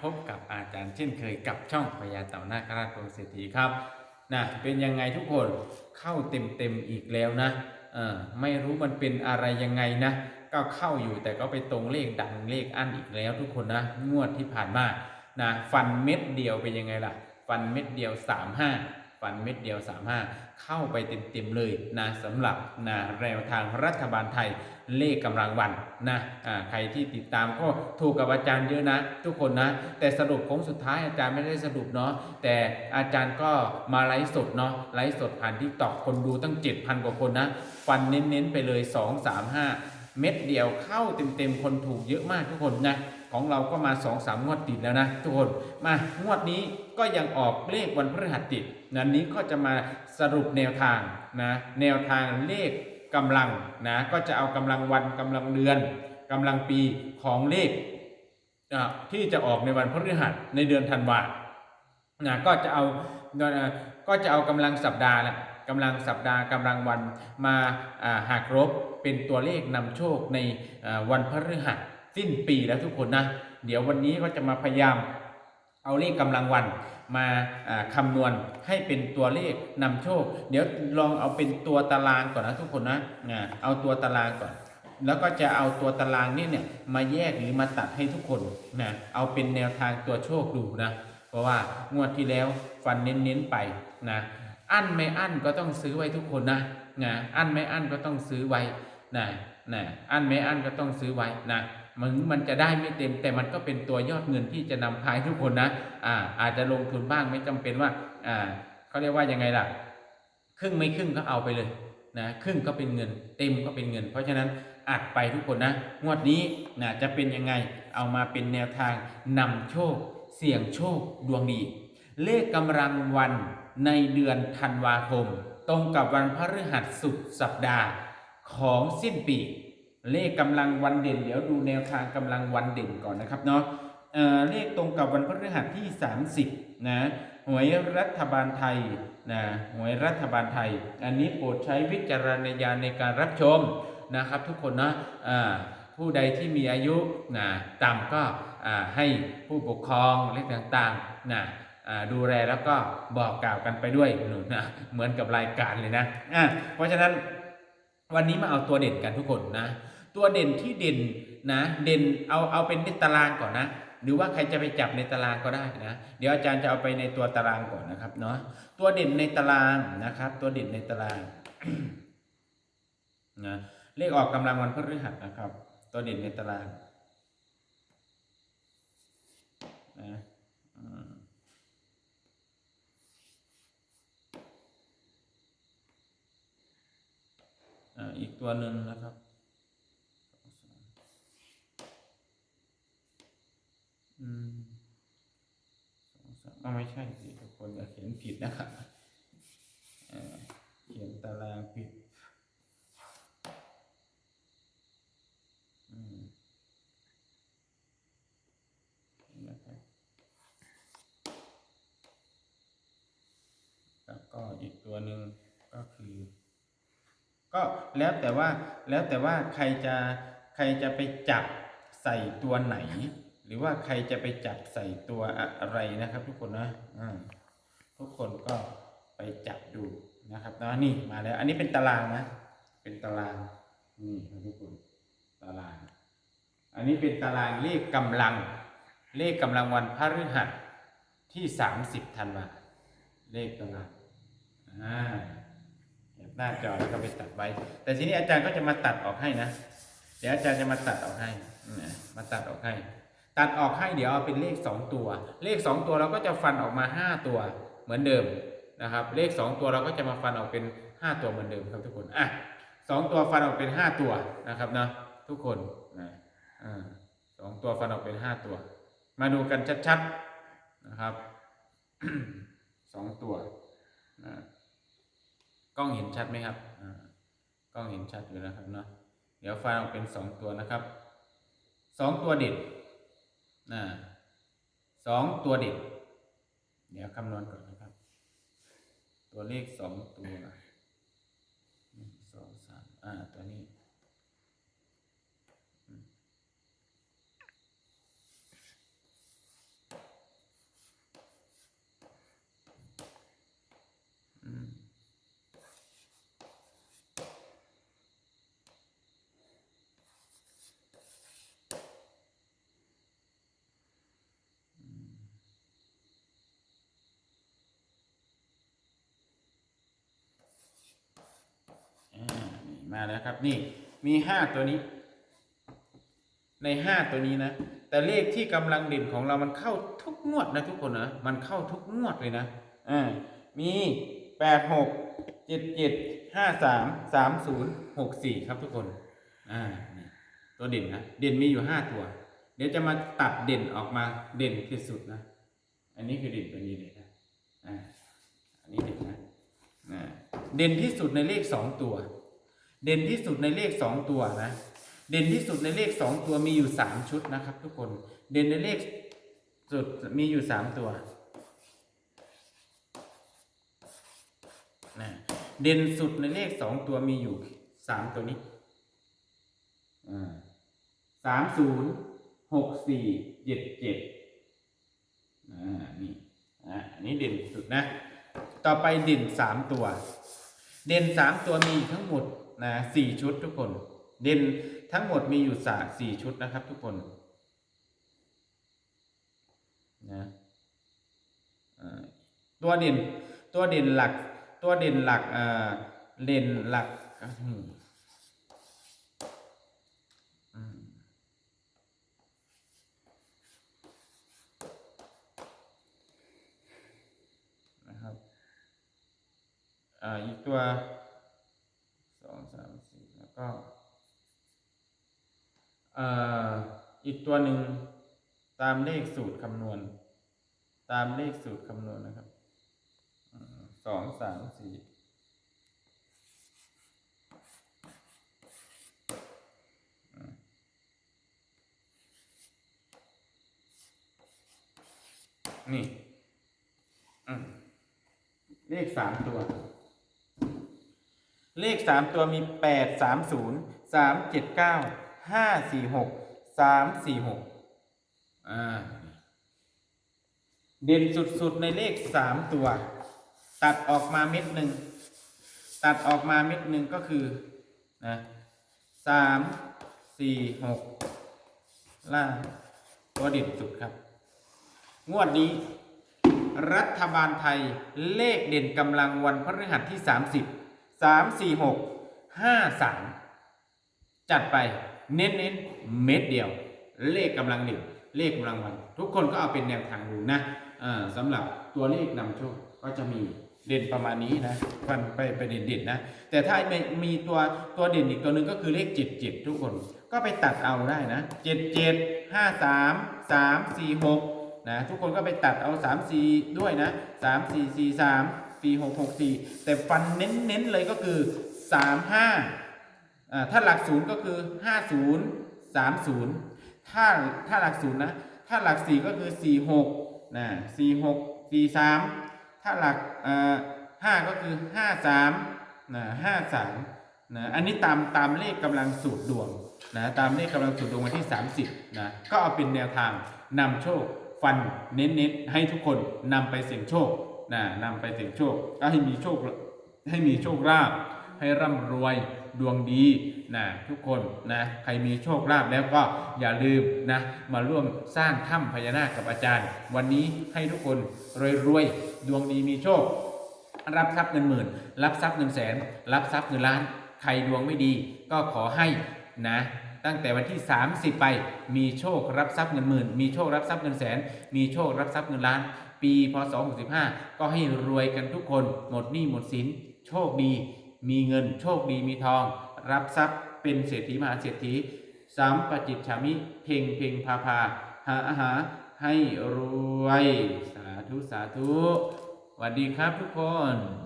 พบกับอาจารย์เช่นเคยกับช่องพญาเต่านาคราชดวงเศรษฐีครับนะเป็นยังไงทุกคนเข้าเต็มเต็มอีกแล้วนะเออไม่รู้มันเป็นอะไรยังไงนะ ก็เข้าอยู่แต่ก็ไปตรงเลขดังเลขอั้นอีกแล้วทุกคนนะงวดที่ผ่านมานะฟันเม็ดเดียวเป็นยังไงล่ะ ฟันเม็ดเดียว35 ฟันเม็ดเดียว 35 เข้าไปเต็มๆเลยนะสำหรับนะแนวทางรัฐบาลไทยเลขกำลังวันนะใครที่ติดตามก็ถูกกับอาจารย์เยอะนะ ทุกคนนะ แต่สรุปโค้งสุดท้ายอาจารย์ไม่ได้สรุปเนาะแต่อาจารย์ก็มาไลฟ์สดเนาะไลฟ์สดผ่านทิกตอกคนดูตั้ง 7,000 กว่าคนนะฟันเน้นๆไปเลย 2 3 5 เม็ดเดียวเข้าเต็มๆคนถูกเยอะมากทุกคนนะของเราก็มา 2 3 งวดติดแล้วนะทุกคนมางวดนี้ ก็ยังออกเลขวันพฤหัสติดนั้นนี้ก็จะมาสรุปแนวทางนะแนวทางเลขกำลังนะก็จะเอากำลังวันกำลังเดือนกำลังปีของเลขอะที่จะออกในวันพฤหัสในเดือนธันวานะก็จะเอาก็จะเอากำลังสัปดาห์ละกำลังสัปดาห์กำลังวันมาอ่าหักลบเป็นตัวเลขนำโชคในวันพฤหัสสิ้นปีแล้วทุกคนนะ เดี๋ยววันนี้ก็จะมาพยายามเอาเลขกำลังวัน มาอ่าคำนวณให้เป็นตัวเลขนำโชค เดี๋ยวลองเอาเป็นตัวตารางก่อนนะทุกคนนะเอาตัวตารางก่อน แล้วก็จะเอาตัวตารางนี่เนี่ยมาแยกหรือมาตัดให้ทุกคนนะเอาเป็นแนวทางตัวโชคดูนะเพราะว่างวดที่แล้วฟันเน้นๆไปนะอั้นไม่อั้นก็ต้องซื้อไว้ทุกคนนะนะอั้นไม่อั้นก็ต้องซื้อไว้นะนะอั้นไม่อั้นก็ต้องซื้อไว้นะ มันมันจะได้ไม่เต็ม แต่มันก็เป็นตัวยอดเงินที่จะนำพาทุกคนนะอ่าอาจจะลงทุนบ้างไม่จำเป็นว่าอ่าเขาเรียกว่ายังไงล่ะ ครึ่งไม่ครึ่งก็เอาไปเลยนะครึ่งก็เป็นเงิน เต็มก็เป็นเงิน เพราะฉะนั้นอัดไปทุกคนนะงวดนี้นะจะเป็นยังไงเอามาเป็นแนวทางนำโชค เสี่ยงโชคดวงดี เลขกำลังวันในเดือนธันวาคม ตรงกับวันพฤหัสสุดสัปดาห์ของสิ้นปี เลขกำลังวันเด่น เดี๋ยวดูแนวทางกำลังวันเด่นก่อนนะครับเนาะเเลขตรงกับวันพฤหัสที่ 30นะหวยรัฐบาลไทยนะหวยรัฐบาลไทย อันนี้โปรดใช้วิจารณญาณในการรับชมนะครับ ทุกคนนะผู้ใดที่มีอายุนะต่ำก็ให้ผู้ปกครองเลขต่างๆนะอ่าดูแลแล้วก็บอกกล่าวกันไปด้วยหนูนะเหมือนกับรายการเลยนะะเพราะฉะนั้นวันนี้มาเอาตัวเด่นกันทุกคนนะ ตัวเด่นที่เด่นนะเด่นเอาเอาเป็นในตารางก่อนนะหรือว่าใครจะไปจับในตารางก็ได้นะ เดี๋ยวอาจารย์จะเอาไปในตัวตารางก่อนนะครับเนาะตัวเด่นในตารางนะครับ ตัวเด่นในตารางนะเลขออกกำลังวันพฤหัสนะครับ ตัวเด่นในตารางนะอีกตัวหนึ่งนะครับ อืมสองสามอ้าวไม่ใช่สิทุกคนอย่าเขียน ผิดนะครับเขียนตารางผิดนะครับแล้วก็อีกตัวหนึ่งก็คือ ก็แล้วแต่ว่าแล้วแต่ว่าใครจะใครจะไปจับใส่ตัวไหน หรือว่าใครจะไปจับใส่ตัวอะไรนะครับทุกคนนะอ่า ทุกคนก็ไปจับดูนะครับนะนี่มาแล้ว อันนี้เป็นตารางนะ เป็นตาราง นี่ครับทุกคนตาราง อันนี้เป็นตารางเลขกำลัง เลขกำลังวันพฤหัสที่สามสิบธันวาเลขกำลังอ่าแคปหน้าจอแล้วก็ไปตัดไว้ แต่ทีนี้อาจารย์ก็จะมาตัดออกให้นะ เดี๋ยวอาจารย์จะมาตัดออกให้มาตัดออกให้ ตัดออกให้เดี๋ยวเอาเป็นเลขสองตัว เลขสองตัวเราก็จะฟันออกมาห้าตัว เหมือนเดิมนะครับ เลขสองตัวเราก็จะมาฟันออกเป็นห้าตัวเหมือนเดิมครับทุกคนอะสองตัวฟันออกเป็นห้าตัวนะครับเนาะทุกคนนะสองตัวฟันออกเป็นห้าตัว มาดูกันชัดๆนะครับสองตัวนะกล้องเห็นชัดไหมครับกล้องเห็นชัดอยู่นะครับเนาะเดี๋ยวฟล์ออกเป็นสองตัวนะครับสองตัวเด็ดนะสองตัวเด็ดเดี๋ยวคำนวณก่อน ตัวเลขสองตัวหนึ่งสองสามอ่าตัวนี้อืม มาแล้วครับ นี่มีห้าตัวนี้ ในห้าตัวนี้นะ แต่เลขที่กำลังเด่นของเรามันเข้าทุกงวดนะทุกคนนะมันเข้าทุกงวดเลยนะอ่ามีแปดหกเจ็ดเจ็ดห้าสามสามศูนย์หกสี่ครับทุกคนอ่านี่ตัวเด่นนะเด่นมีอยู่ห้าตัว เดี๋ยวจะมาตัดเด่นออกมาเด่นที่สุดนะ อันนี้คือเด่นตัวนี้เลยนะอ่าอันนี้เด่นนะอ่าเด่นที่สุดในเลขสองตัว เด่นที่สุดในเลขสองตัวนะเด่นที่สุดในเลขสองตัวมีอยู่สามชุดนะครับ ทุกคนเด่นในเลขสุดมีอยู่สามตัวนะเด่นสุดในเลขสองตัวมีอยู่สามตัวนี้สามศูนย์หกสี่เจ็ดเจ็ดอ่านี่อ่าอันนี้เด่นสุดนะ ต่อไปเด่นสามตัว เด่นสามตัวมีทั้งหมด นะสี่ชุดทุกคน เด่นทั้งหมดมีอยู่สาสี่ชุดนะครับ ทุกคนนะตัวเด่นตัวเด่นหลัก ตัวเด่นหลักเอ่อเด่นหลักนะครับอ่าอีกตัวสองสามสี่แล้ว ก็อีกตัวหนึ่งตามเลขสูตรคำนวณ ตามเลขสูตรคำนวณนะครับสองสามสี่นี่เลขสามตัว เลขสามตัวมีแปดสามศูนย์สามเจ็ดเก้าห้าสี่หกสามสี่หกอ่าเด่นสุดๆในเลขสามตัว ตัดออกมาเม็ดหนึ่งตัดออกมาเม็ดหนึ่งก็คือนะสามสี่หกล่างตัวเด่นสุดครับ งวดนี้รัฐบาลไทยเลขเด่นกำลังวันพฤหัสที่ 30 3 4 6 5 3จัดไปเน้นเน้นเม็ดเดียว เลขกำลังเด่นเลขกำลังวัน ทุกคนก็เอาเป็นแนวทางดูนะอ่าสำหรับตัวเลขนำโชคก็จะมีเด่นประมาณนี้นะฟันไปไปเด่นเด่นนะ แต่ถ้ามมีตัวตัวเด่นอีกตัวหนึ่งก็คือเลขเจ็ดเจ็ดทุกคนก็ไปตัดเอาได้นะเจ็ดเจ็ดห้าสามสามสี่หกนะทุกคนก็ไปตัดเอาสามสี่ด้วยนะสามสี่สี่สาม สี่หกหกสี่แต่ฟันเน้นๆเลยก็คือสามห้าอ่าถ้าหลักศูนย์ก็คือห้าศูนย์สามศูนย์ถ้าถ้าหลักศูนย์นะ ถ้าหลักสี่ก็คือสี่หกนะสี่หกสี่สามถ้าหลักอ่อห้าก็คือห้าสามนะห้าสามนะอันนี้ตามตามเลขกำลังสูตรดวงนะตามเลขกำลังสูตรดวงวันที่ 30นะก็เอาเป็นแนวทางนำโชคฟันเน้นๆให้ทุกคนนำไปเสี่ยงโชค นะนำไปเสี่ยงโชคก็ให้มีโชคให้มีโชคลาภให้ร่ำรวยดวงดีนะทุกคนนะใครมีโชคลาภแล้วก็อย่าลืมนะมาร่วมสร้างถ้ำพญานาคกับอาจารย์ วันนี้ให้ทุกคนรวยๆดวงดีมีโชค รับทรัพย์เงินหมื่น รับทรัพย์เงินแสน รับทรัพย์เงินล้าน ใครดวงไม่ดี ก็ขอให้นะตั้งแต่วันที่ 30 ไปมีโชครับทรัพย์เงินหมื่น มีโชครับทรัพย์เงินแสน มีโชครับทรัพย์เงินล้าน ปีพศ65ก็ให้รวยกันทุกคนหมดหนี้หมดสิน โชคดี มีเงินโชคดีมีทอง รับทรัพย์เป็นเศรษฐีมหาเศรษฐีสามปจิตฉามิ เพ่งเพ่งพาพาหาอาหารให้รวย สาธุ สาธุสวัสดีครับทุกคน